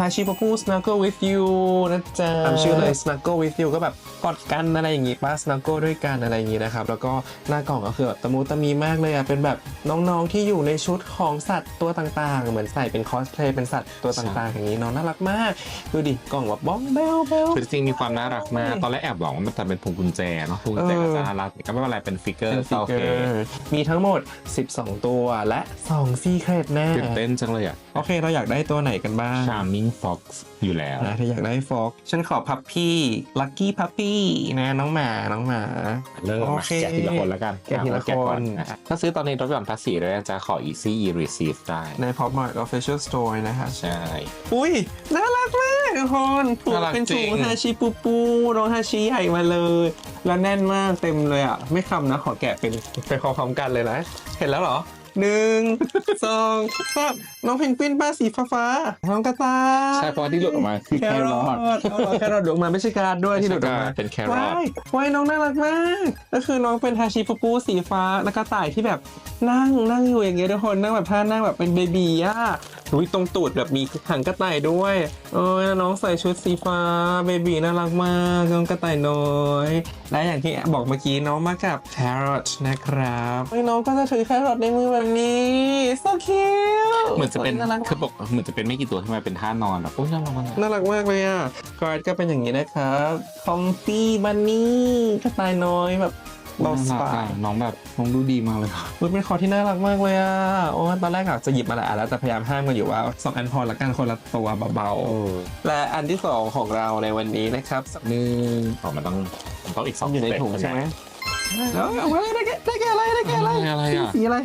ฮาชิป p ปูส snuggle with you นะจ๊ะตามชื่อเลย snuggle with you ก็แบบกอดกันอะไรอย่างงี้ป้า snuggle ด้วยกันอะไรอย่างงี้นะครับ แล้วก็หน้ากล่องก็คือแบบตะมูตะมีมากเลยอะเป็นแบบน้องๆที่อยู่ในชุดของสัตว์ตัวต่างๆ เหมือนใส่เป็นคอสเพลย์เป็นสัตว์ตัวต่างๆ อย่างนี้เน้องน่ารักมากดูดิกล่องแบบบ้องแบลแบล คือจริงๆมีความน่ารักมาก ตอนแรกแอบหวังว่ามันจะเป็นพวงกุญแจเนาะพวงกุญแจก็จะน่ารักก็ไม่เป็นไรเป็นฟิกเกอร์เป็นฟิกโอเกเคอร์มีทั้งหมด 12 ตัวและ2ซีเครตแน่ ตื่นเต้นจังเลยอะโอเค เราอยากได้ตัวไหนกันบ้าง Charming Fox อยู่แล้ว นะถ้าอยากได้ฟอก ฉันขอพับพี่ลักกี้พับปี้นะน้องหมาน้องหมา เริ่มโอมาเค แกะทีละคนแล้วกันแกะทีละเอาก่อคนะถ้าซื้อตอนนี้ลดหย่อนภาษีด้วยจะขอ easy receive ได้ ใน Pop Mart Official Store นะคะใช่ อุ้ย น่ารักมากทุกคนถุงน่ารักเป็นจริถุงงฮาชิปูปูน้องฮาชิใหญ่มาเลย แล้วแน่นมากเต็มเลยอะ ไม่คำนะ ขอแกะเป็นไปพร้อมๆกันเลยนะ เห็นแล้วเหรอ หนึ่งสองสามน้องเพนกวินป้าสีฟ้าๆน้องกระต่ายใช่เพราะว่าที่หลุดออกมาคือแคแครรออททเอาเหรอแครอทหลุดออกมาไม่ใช่การ์ดด้วยที่หลุดออกมาเป็นแครอทว้ายว้ายน้องน่ารักมากก็คือน้องเป็นฮาชิปูปูสีฟ้าแล้วก็ต่ายที่แบบนั่งนั่งอยู่อย่างเงี้ยทุกคนนั่งแบบท่านั่งแบบเป็นเบบีอะ อุ้ยตรงตูดแบบมีหางกระต่ายด้วยโอ้ยแล้วน้องใส่ชุดสีฟ้าเบบีน่ารักมากน้องกระต่ายน้อย และอย่างที่บอกเมื่อกี้น้องมากับแครอทนะครับเฮ้ยน้องก็จะถือแครอทในมือแบบนี้ so cute เหมือนจะเป็นน่ารักคือบอกเหมือนจะเป็นไม่กี่ตัวที่มาเป็นท่านอนแบบโอ้ยน่ารักมากน่ารักมากเลยอะการ์ดก็เป็นอย่างนี้นะครับคอมฟี่บันนี่กระต่ายน้อยแบบ เบาสน่ารักปาอะยน้องแบบน้องดูดีมากเลยค่ะมันเป็นคอที่น่ารักมากเลยอะ โอ้ตอนแรกอะจะหยิบมาหลายอันแล้วแต่พยายามห้ามกันอยู่ว่าสองอันพอละกันคนละตัวเบาโอ้ๆและอันที่สองของเราในวันนี้นะครับหนึ่งอ๋อมันต้องมันต้องอีกสองอยู่ในถุงสเต็ปใช่ไหมแล้วเอาไว้ได้แก่ได้แก่อะไรได้แก่อะไรอะไรอะสีอะไร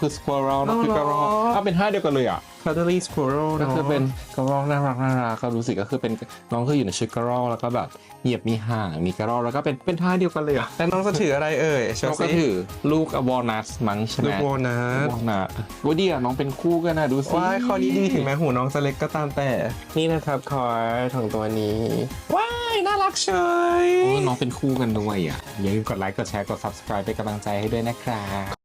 คือ squirrel นะคืออ๋กอระรอกอ้าวเป็นท่าเดียวกันเลยอะ c a t e r y Squirrel ก็คือเป็นกระรอกน่ารักน่ารักก็รู้สึกก็คือเป็นน้องคืออยู่ในชุดกระรอกแล้วก็แบบเหยียบมีห่างมีกระรอกแล้วก็เป็นเป็นท่าเดียวกันเลยอะแล้วน้องจะถืออะไรเอ่ยโชน้องว์ก็สิถือลูกวอลนัทมั้งใช่ไหมลูกโบนัสวอลนัทวดีอะน้องเป็นคู่กันนะดูสิว้ายข้อนี้ดีถึงแม้หูน้องจะเล็กก็ตามแต่ นี่นะครับคอร์ของตัวนี้ว้ายน่ารักเฉยโอ้ยน้องเป็นคู่กันด้วยอะอย่าลืมกดไลค์กดแชร์กด subscribe เป็นกำลังใจให้ด้วยนะครับ